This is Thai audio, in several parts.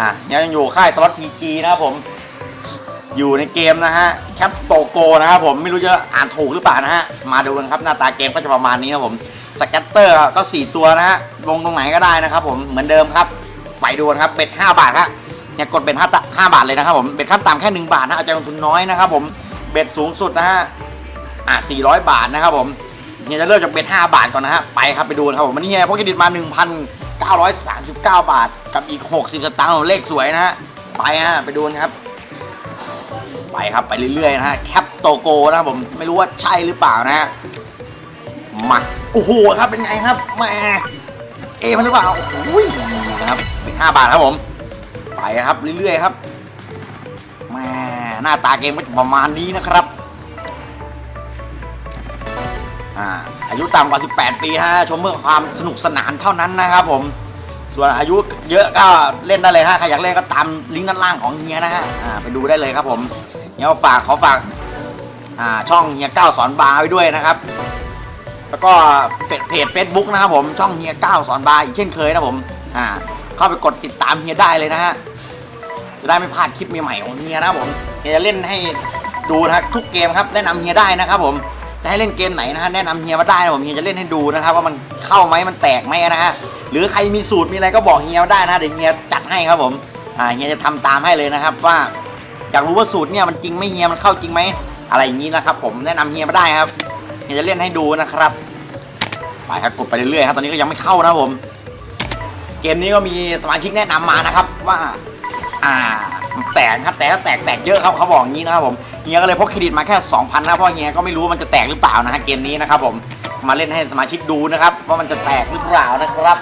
อะยังอยู่ค่ายสล็อตพีจีนะครับผมอยู่ในเกมนะฮะแคปโตโกนะครับผมไม่รู้จะอ่านถูกหรือเปล่านะฮะมาดูกันครับหน้าตาเกมก็จะประมาณนี้นะผมสแกตเตอร์ก็ 4 ตัวนะฮะลงตรงไหนก็ได้นะครับผมเหมือนเดิมครับไปดูกันครับเบ็ด5บาทครับเนี่ยกดเบ็ด5 5บาทเลยนะครับผมเบ็ดขั้นต่ำแค่ 1 บาทนะเอาใจลงทุนน้อยนะครับผมเบ็ดสูงสุดนะฮะอะ400 บาทนะครับผมเนี่ยจะเริ่มจากเบ็ด5บาทก่อนนะฮะไปครับไปดูนะครับผมวันนี้เนี่ยพวกเครดิตมา 939 บาท กับอีก 60 สตางค์เลขสวยนะฮะ ไปฮะ ไปดูนครับ ไปครับ ไปเรื่อยๆ นะฮะ แคปโตโกนะผม ไม่รู้ว่าใช่หรือเปล่านะฮะ มา โอ้โห ครับ เป็นไงครับแหม่เอมันหรือเปล่าโอ้ยนะครับเป็นห้าบาทครับผม ไปครับ เรื่อยๆ ครับแหม่หน้าตาเกมก็ประมาณนี้นะครับ อาอายุต่ำกว่า 18 ปีฮะชมเพื่อความสนุกสนานเท่านั้นนะครับผม ส่วนอายุเยอะก็เล่นได้เลยฮะใครอยากเล่นก็ตามลิงก์ด้านล่างของเฮียนะฮะอ่าไปดูได้เลยครับผมเฮียฝากขอฝากอ่าช่องเฮียก้าวสอนบาร์ไว้ด้วยนะครับ แล้วก็เพจเพจเฟซบุ๊กนะครับผมช่องเฮียก้าวสอนบาร์อีกเช่นเคยนะผมอ่าเข้าไปกดติดตามเฮียได้เลยนะฮะจะได้ไม่พลาดคลิปใหม่ๆของเฮียนะครับผมเฮียจะเล่นให้ดูนะทุกเกมครับแนะนำเฮียได้นะครับผม จะให้เล่นเกมไหนนะฮะแนะนำเฮียมาได้นะผมเฮียจะเล่นให้ดูนะครับว่ามันเข้าไหมมันแตกไหมนะฮะหรือใครมีสูตรมีอะไรก็บอกเฮียได้นะเดี๋ยวเฮียจัดให้ครับผมอ่าเฮียจะทำตามให้เลยนะครับ ว่าอยากรู้ว่าสูตรเนี่ยมันจริงไหมเฮียมันเข้าจริงไหมอะไรอย่างนี้นะครับ ผมแนะนำเฮียมาได้ครับเฮียจะเล่นให้ดูนะครับไปครับกดไปเรื่อยๆครับตอนนี้ก็ยังไม่เข้านะผม เกมนี้ก็มีสมาชิกแนะนำมานะครับว่า อ่าแตกครับแตกแตกแตกเยอะครับเขาบอกอย่างนี้นะครับผม เฮียก็เลยพกเครดิตมาแค่ 2,000นะเพราะเฮียก็ไม่รู้ว่ามันจะแตกหรือเปล่านะฮะเกมนี้นะครับผมมาเล่นให้สมาชิกดูนะครับว่ามันจะแตกหรือเปล่านะครับ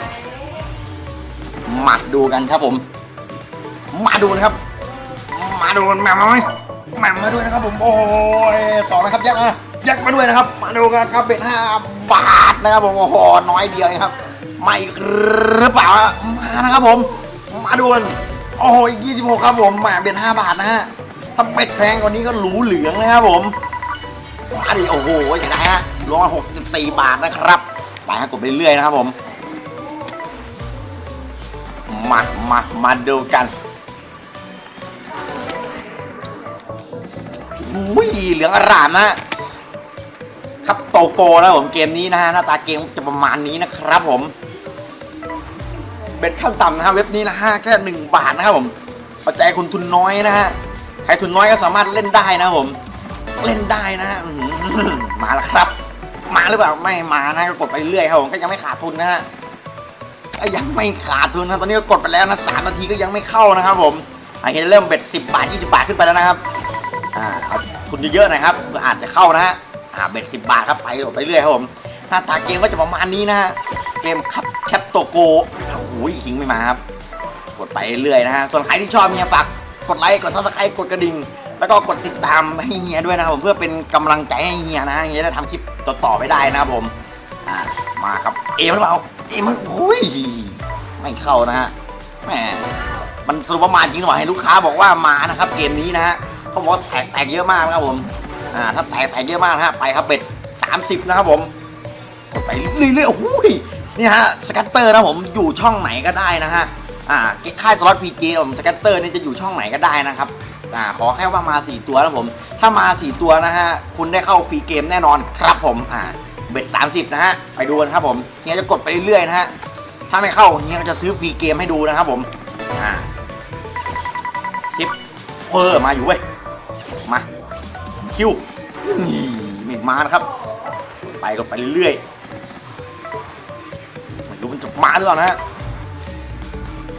มาดูกันครับผม มาดูนะครับ มาดูแหม่มมาไหมแหม่มมาด้วยนะครับผมโอ้ยต่อนะครับแยกมาแยกมาด้วยนะครับ มาดูกันครับเป็นห้าบาทนะครับผมโอ้โหน้อยเดียวครับไม่หรือเปล่ามานะครับผม มาดูกันโอ้โหยี่สิบหกครับผมแหมเป็นห้าบาทนะฮะ ถ้าเป็ดแพงกว่านี้ก็หรูเหลืองนะครับผมมาดิโอ้โหอย่ากได้ฮะรวมหกสิบสี่บาทนะครับไปฮะกดไปเรื่อยนะครับผมมามามาดูกันอุ้ยเหลืองอร่ามนะครับโตโกนะผมเกมนี้นะฮะหน้าตาเกมจะประมาณนี้นะครับผมเบ็ดขั้นต่ำนะฮะเว็บนี้นะฮะแค่หนึ่งบาทนะครับผมปัจจัยคุณทุนน้อยนะฮะ ใครทุนน้อยก็สามารถเล่นได้นะผม เล่นได้นะมาแล้วครับ มาหรือเปล่าไม่มานะก็กดไปเรื่อยครับผมก็ยังไม่ขาดทุนนะฮะยังไม่ขาดทุนนะตอนนี้ก็กดไปแล้วนะสามนาทีก็ยังไม่เข้านะครับผมอันนี้เริ่มเบ็ดสิบบาทยี่สิบาทขึ้นไปแล้วนะครับอ่าเอาทุนเยอะๆน่อยครับอาจจะเข้านะฮะอ่าเบ็ดสิบบาทครับไปไปเรื่อยครับผมหน้าตาเกมก็จะประมาณนี้นะฮะเกมคับแคปโตโกโอ้โหขิงไม่มาครับกดไปเรื่อยนะฮะส่วนใครที่ชอบเนี่ยฝาก กดไลค์กดซับสไครต์กดกระดิ่ง แล้วก็กดติดตามให้เฮียด้วยนะครับผมเพื่อเป็นกำลังใจให้เฮียนะเฮียจะทำคลิปต่อๆไปได้นะครับผมอ่ามาครับเอมหรือเปล่าเอมมันโอ้ยไม่เข้านะฮะแหมมันสรุปว่ามาจริงหรือเปล่าให้ลูกค้าบอกว่ามานะครับเกมนี้นะฮะเขาบอกแตกแตกเยอะมากนะครับผมอ่าถ้าแตกแตกเยอะมากนะฮะไปครับเบ็ดสามสิบนะครับผมกดไปเรื่อยๆโอ้ยนี่ฮะสกัตเตอร์นะผมอยู่ช่องไหนก็ได้นะฮะ อ่าค่ายสล็อตพีจีผมสกัตเตอร์นี่จะอยู่ช่องไหนก็ได้นะครับอ่าขอแค่ว่ามาสี่ตัวนะผม ถ้ามาสี่ตัวนะฮะคุณได้เข้าฟรีเกมแน่นอนครับผมอ่าเบ็ดสามสิบนะฮะไปดูกันครับผมเฮียจะกดไปเรื่อยๆนะฮะถ้าไม่เข้าเฮียก็จะซื้อฟรีเกมให้ดูนะครับผมอ่าซิปเออมาอยู่เว้ยมาคิวนี่ไม่มานะครับ ไปก็ไปเรื่อยๆไม่รู้มันจะมาหรือเปล่านะฮะ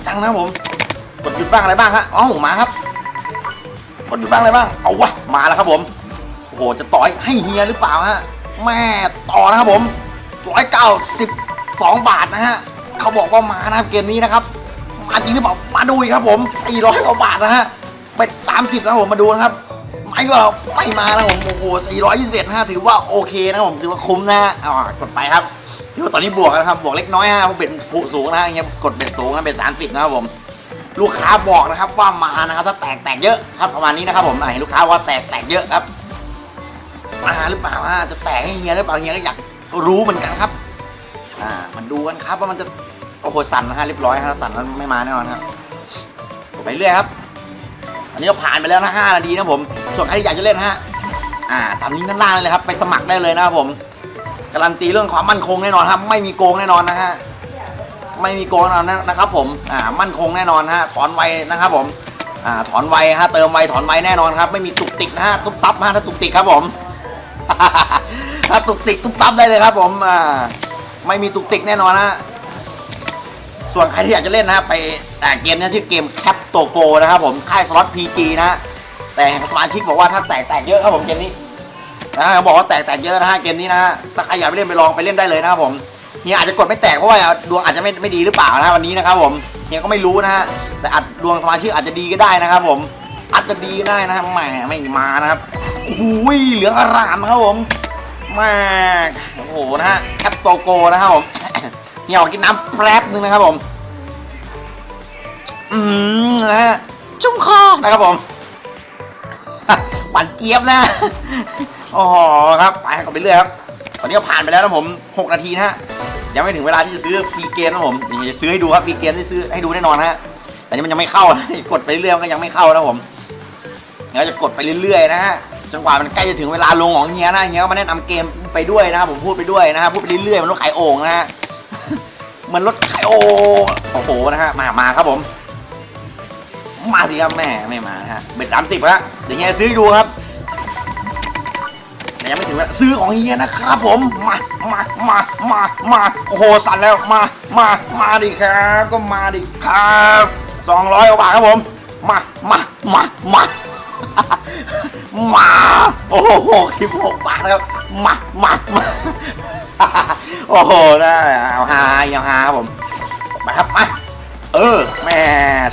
จังนะผม กดหยุดบ้างอะไรบ้างฮะเอ้ามาครับ กดหยุดบ้างอะไรบ้าง เอาวะ มาแล้วครับผม โอ้โห จะต่อยให้เฮียหรือเปล่าฮะ แม่ต่อนะครับผมร้อยเก้าสิบสองบาทนะฮะ เขาบอกว่ามานะครับเกมนี้นะครับ มาจริงหรือเปล่า มาดูอีกครับผมสี่ร้อยกว่าบาทนะฮะ เป็นสามสิบนะผม มาดูนะครับ ไม่หรือเปล่าไม่มานะผมโอ้โหสี่ร้อยยี่สิบเอ็ดนะฮะถือว่าโอเคนะผมถือว่าคุ้มนะฮะอ่ากดไปครับถือว่าตอนนี้บวกนะครับบวกเล็กน้อยฮะผมเป็นผู้สูงนะฮะเงี้ยกดเป็นสูงนะเป็นสามสิบนะครับผม ลูกค้าบอกนะครับว่ามานะครับถ้าแตกแตกเยอะครับประมาณนี้นะครับผมเห็นลูกค้าว่าแตกแตกเยอะครับมาหรือเปล่าฮะจะแตกให้เฮียหรือเปล่าเฮียก็อยากรู้เหมือนกันครับ อ่า มันดูกันครับว่ามันจะโอ้โหสั่นนะฮะเรียบร้อยฮะสั่นแล้วไม่มาแน่นอนครับไปเรื่อยครับ อันนี้ก็ผ่านไปแล้วนะ5นาทีนะผม ส่วนใครที่อยากจะเล่นฮะ อ่า ตามนี้ด้านล่างเลยครับ ไปสมัครได้เลยนะครับผม การันตีเรื่องความมั่นคงแน่นอนครับ ไม่มีโกงแน่นอนนะฮะ ไม่มีโกงแน่นอนนะครับผม อ่า มั่นคงแน่นอนฮะ ถอนไวนะครับผม อ่า ถอนไวฮะ เติมไวถอนไวแน่นอนครับ ไม่มีตุกติกนะฮะ ตุ๊บตับฮะถ้าตุกติกครับผม ถ้าตุกติกตุ๊บตับได้เลยครับ ผม อ่า ไม่มีตุกติกแน่นอนฮะ ส่วนใครที่อยากจะเล่นนะฮะไปแต่เกมนี้ชื่อเกมแคปโตโกนะครับผมค่ายสล็อตพีจีนะฮะแต่สมาชิกบอกว่าถ้าแตกแตกเยอะครับผมเกมนี้นะเขาบอกว่าแตกแตกเยอะนะฮะเกมนี้นะถ้าใครอยากไปเล่นไปลองไปเล่นได้เลยนะครับผมเฮียอาจจะกดไม่แตกเพราะว่าดวงอาจจะไม่ไม่ดีหรือเปล่านะวันนี้นะครับผมเฮียก็ไม่รู้นะฮะแต่อาจดวงสมาชิกอาจจะดีก็ได้นะครับผมอาจจะดีได้นะครับแหมไม่มานะครับโอ้โหเหลืองอร่ามครับผมแมาโอ้โหนะฮะแคปโตโกนะครับผม เฮียขอกินน้ำแป๊บนึงนะครับผม อืมนะฮะชุ่มคอนะครับผมหวานเจี๊ยบนะโอ้โหครับไปกันไปเรื่อยครับตอนนี้ก็ผ่านไปแล้วนะผม 6 นาทีนะฮะยังไม่ถึงเวลาที่จะซื้อฟรีเกมนะผมเดี๋ยวจะซื้อให้ดูครับฟรีเกมที่ซื้อให้ดูแน่นอนฮะแต่นี่มันยังไม่เข้ากดไปเรื่อยมันก็ยังไม่เข้านะผมเดี๋ยวจะกดไปเรื่อยๆนะฮะจนกว่ามันใกล้จะถึงเวลาลงของเฮียนะเฮียก็มาแนะนำเกมไปด้วยนะครับผมพูดไปด้วยนะฮะพูดไปเรื่อยๆมันรถขายโอ่งนะฮะ มือนรถขโอโอ้โหนะฮะ มา มาครับผม มาสิครับแม่ไม่มาฮะเบ็ดสามสิบครับเดี๋ยวเฮียซื้อดูครับแต่ยังไม่ถึงเวลาซื้อของเฮียนะครับผม มา มา มา มา มาโอ้โหสั่นแล้ว มา มา มาดิครับ ก็มาดิครับสองร้อยกว่าบาทครับผม มา มา มา มามา โอ้โหหกสิบหกบาทครับ มา มา มา โอ้โหนะเอาฮาเอาฮาครับผม มาครับมาเออแหม่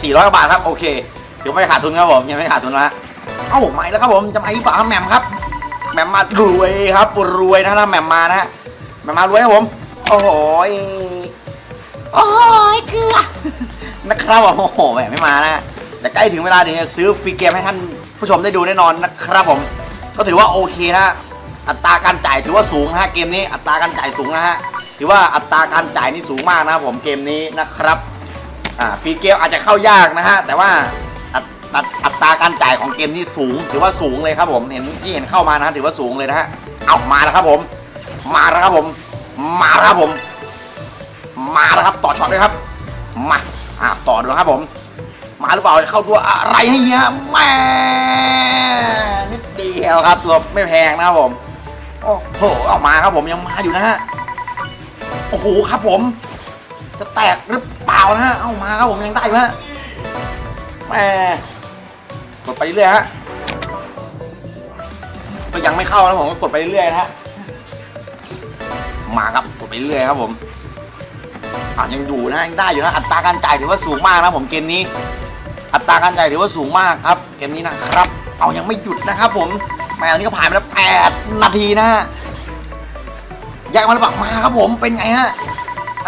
สี่ร้อยบาทครับโอเค ถือไม่ขาดทุนครับผมยังไม่ขาดทุนละเอ้าไม่แล้วครับผมจะมาอีกเปล่าแหม่มครับแหม่มมารวยครับรวยนะนะแหม่มมานะฮะแหม่มมารวยครับผมโอ้โหโอ้ยเกลือนะครับผมโอ้โหแหม่ไม่มานะแต่ใกล้ถึงเวลาเดี๋ยวจะซื้อฟรีเกมให้ท่านผู้ชมได้ดูแน่นอนนะครับผม ก็ถือว่าโอเคนะ อัตราการจ่ายถือว่าสูงนะฮะเกมนี้อัตราการจ่ายสูงนะฮะถือว่าอัตราการจ่ายนี่สูงมากนะครับผมเกมนี้นะครับอ่าฟรีเกมอาจจะเข้ายากนะฮะแต่ว่าอัตราการจ่ายของเกมที่สูง ถือว่าสูงเลยครับผมเห็นที่เห็นเข้ามานะถือว่าสูงเลยนะฮะเอามาแล้วครับผม มาแล้วครับผม มาแล้วครับผม มาแล้วครับต่อช็อตเลยครับมาอ่าต่อดูครับผม มาหรือเปล่าจะเข้าตัวอะไรให้เงี้ยแม่นิดเดียวครับตัวไม่แพงนะครับผม โอ้โหเอามาครับผมยังมาอยู่นะฮะโอ้โหครับผม จะแตกหรือเปล่านะฮะเอามาครับผมยังได้อยู่ฮะแหม่กดไปเรื่อยฮะก็ยังไม่เข้านะผมก็กดไปเรื่อยนะฮะมาครับกดไปเรื่อยครับผมอ่ายังอยู่นะยังได้อยู่นะอัตราการจ่ายถือว่าสูงมากนะผมเกมนี้ อัตราการจ่ายถือว่าสูงมากครับ เกมนี้นะครับ เอายังไม่หยุดนะครับผม ม่อันนี้ก็ผ่านไปแล้วแปดนาทีนะฮะอยากมาหรือเปล่ามาครับผมเป็นไงฮะ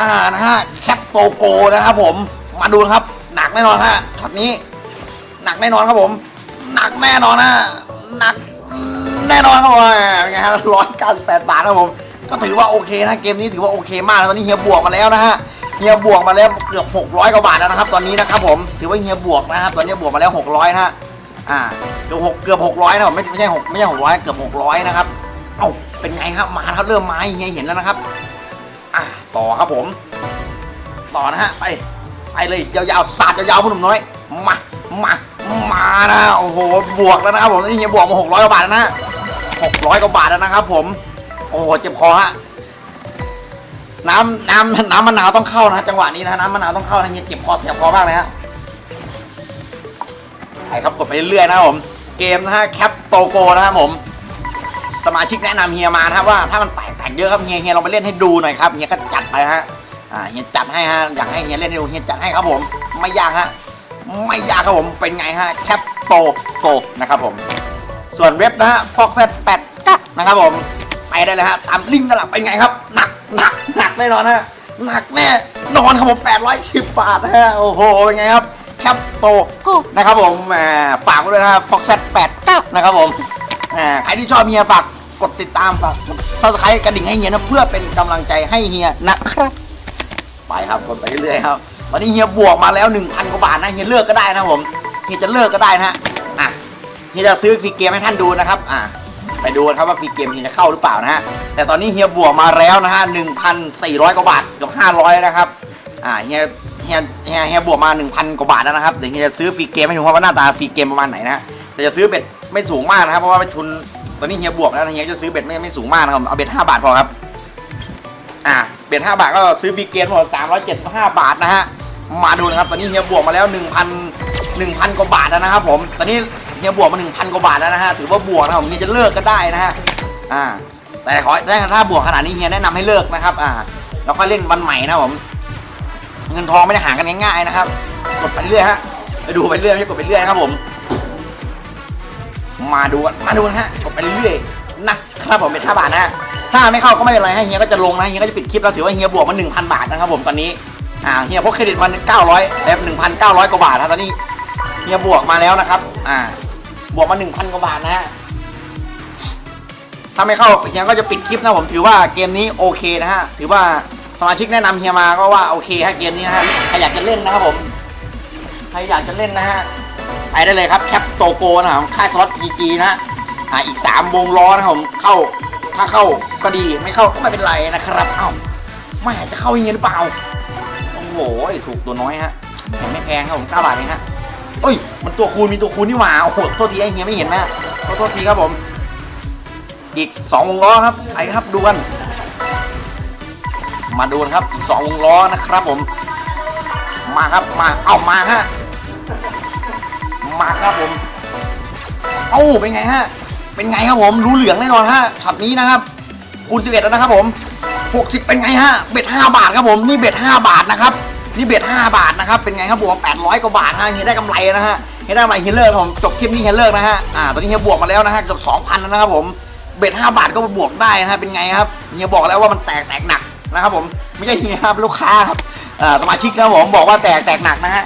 อ่านะฮะแคปโตโกนะครับผมมาดูนะครับ หนักแน่นอนฮะช็อตนี้ หนักแน่นอนครับผม หนักแน่นอนนะหนักแน่นอนครับผมเป็นไงฮะร้อยเก้าสิบแปดบาทครับผมก็ถือว่าโอเคนะเกมนี้ถือว่าโอเคมากแล้วตอนนี้เฮียบวกมาแล้วนะฮะเฮียบวกมาแล้วเกือบหกร้อยกว่าบาทแล้วนะครับ ตอนนี้นะครับผมถือว่าเฮียบวกนะครับตอนนี้บวกมาแล้วหกร้อยนะฮะ อ่าเกือบหกเกือบหกร้อยนะผมไม่ไม่ใช่หกไม่ใช่หกร้อยเกือบหกร้อยนะครับ เอ้าเป็นไงครับมาครับเริ่มมาเฮียเห็นแล้วนะครับอะต่อครับผม ต่อนะฮะไปไปเลยยาวๆสาดยาวๆผู้หนุ่มน้อยมามามานะโอ้โหบวกแล้วนะครับผมนี่เฮียบวกมาหกร้อยกว่าบาทแล้วนะหกร้อยกว่าบาทแล้วนะครับ ผม โอ้โหเจ็บคอฮะน้ำน้ำน้ำมะนาวต้องเข้านะจังหวะนี้นะน้ำมะนาวต้องเข้านะเฮียเจ็บคอเสียบคอมากเลยฮะ ไปครับกดไปเรื่อยๆนะครับผม เกมนะฮะแคปโตโกนะครับผม สมาชิกแนะนำเฮียมานะครับว่าถ้ามันแตกแตกเยอะครับเฮียเฮียลองไปเล่นให้ดูหน่อยครับเฮียก็จัดไปฮะอ่าเฮียจัดให้ฮะอยากให้เฮียเล่นให้ดูเฮียจัดให้ครับผม ไม่ยากฮะไม่ยากครับผมเป็นไงฮะแคปโตโกนะครับผม ส่วนเว็บนะฮะฟอกเซตแปดนะครับผมไปได้เลยฮะตามลิงก์นั่นแหละเป็นไงครับหนักหนักหนักแน่นอนฮะหนักแน่นอนครับผม810บาทฮะโอ้โหเป็นไงครับ แคปโตโกนะครับผมแหมฝากไว้ด้วยนะฮะฟอกเซตแปดนะครับผมอ่าใครที่ชอบเฮียฝากกดติดตามฝากซับสไครต์กระดิ่งให้เฮียนะเพื่อเป็นกำลังใจให้เฮียนะครับไปครับกดไปเรื่อยๆครับตอนนี้เฮียบวกมาแล้ว1,000กว่าบาทนะเฮียเลือกก็ได้นะผมเฮียจะเลิกก็ได้นะฮะอะเฮียจะซื้อฟรีเกมให้ท่านดูนะครับอะไปดูกันครับว่าฟรีเกมเฮียจะเข้าหรือเปล่านะฮะแต่ตอนนี้เฮียบวกมาแล้วนะฮะหนึ่งพันสี่ร้อยกว่าบาทเกือบห้าร้อยนะครับอ่าเฮีย เฮียเฮียเฮียบวกมาหนึ่งพันกว่าบาทแล้วนะครับเดี๋ยวเฮียจะซื้อฟรีเกมให้ดูว่าหน้าตาฟรีเกมประมาณไหนนะฮะแต่จะซื้อเบ็ดไม่สูงมากนะครับ เพราะว่าทุนตอนนี้เฮียบวกแล้วเฮียจะซื้อเบ็ดไม่ไม่สูงมากนะครับเอาเบ็ดห้าบาทพอครับอ่าเบ็ดห้าบาทก็ซื้อฟรีเกมหมดสามร้อยเจ็ดสิบห้าบาทนะฮะมาดูนะครับตอนนี้เฮียบวกมาแล้วหนึ่งพันหนึ่งพันกว่าบาทแล้วนะครับผมตอนนี้เฮียบวกมาหนึ่งพันกว่าบาทแล้วนะฮะถือว่าบวกนะครับผมเฮียจะเลิกก็ได้นะฮะอ่าแต่ขอถ้าบวกขนาดนี้เฮียแนะนำให้เลิกนะครับ อ่า แล้วค่อยเล่นวันใหม่นะผม เงินทองไม่ได้หากันง่ายๆนะครับ กดไปเรื่อยฮะไปดูไปเรื่อยไม่ใช่กดไปเรื่อยนะครับผม มาดูกันมาดูกันฮะกดไปเรื่อยนะครับผมเป็นท่าบาทนะฮะถ้าไม่เข้าก็ไม่เป็นไรฮะเฮียก็จะลงนะเฮียก็จะปิดคลิปแล้วถือว่าเฮียบวกมา1,000บาทนะครับผมตอนนี้อ่าเฮียพกเครดิตมา900แบบ1,900กว่าบาทนะตอนนี้เฮียบวกมาแล้วนะครับ อ่า บวกมา1,000กว่าบาทนะฮะถ้าไม่เข้าเฮียก็จะปิดคลิปนะผมถือว่าเกมนี้โอเคนะฮะถือว่า สมาชิกแนะนำเฮียมาก็ว่าโอเคฮะเกมนี้นะฮะใครอยากจะเล่นนะครับผมใครอยากจะเล่นนะฮะไปได้เลยครับแคปโตโกนะครับค่ายสล็อตพีจีนะฮะอ่าอีกสามวงล้อนะครับผมเข้าถ้าเข้าก็ดีไม่เข้าก็ไม่เป็นไรนะครับเอ้าไม่อาจจะเข้าอย่างงี้หรือเปล่าโอ้โหถูกตัวน้อยฮะไม่แพงครับผมเก้าบาทเองฮะเอ้ย มันตัวคูณมีตัวคูณนี่หว่าโอ้โหโทษทีไอ้เฮียไม่เห็นนะขอโทษทีครับผม อีกสองวงล้อครับไปครับดูกัน มาดูกันครับอีกสองวงล้อนะครับผม มาครับมาเอามาฮะมาครับผมเอ้าเป็นไงฮะเป็นไงครับผมรู้เหลืองแน่นอนฮะช็อตนี้นะครับคูณ11แล้วนะครับผม60 เป็นไงฮะเบ็ด5บาทครับผมนี่เบ็ด5บาทนะครับนี่เบ็ด5บาทนะครับเป็นไงครับบวก800กว่าบาทฮะเฮียได้กำไรนะฮะเฮียได้มาเฮียเลิกครับผมจบคลิปนี้เฮียเลิกนะฮะอ่าตอนนี้เฮียบวกมาแล้วนะฮะเกือบ2,000แล้วนะครับผมเบ็ด5บาทก็บวกได้นะฮะเป็นไงครับเฮียบอกแล้วว่ามันแตกแตกหนัก นะครับผมไม่ใช่เฮียครับลูกค้าครับสมาชิกนะผมบอกว่าแตกแตกหนักนะฮะ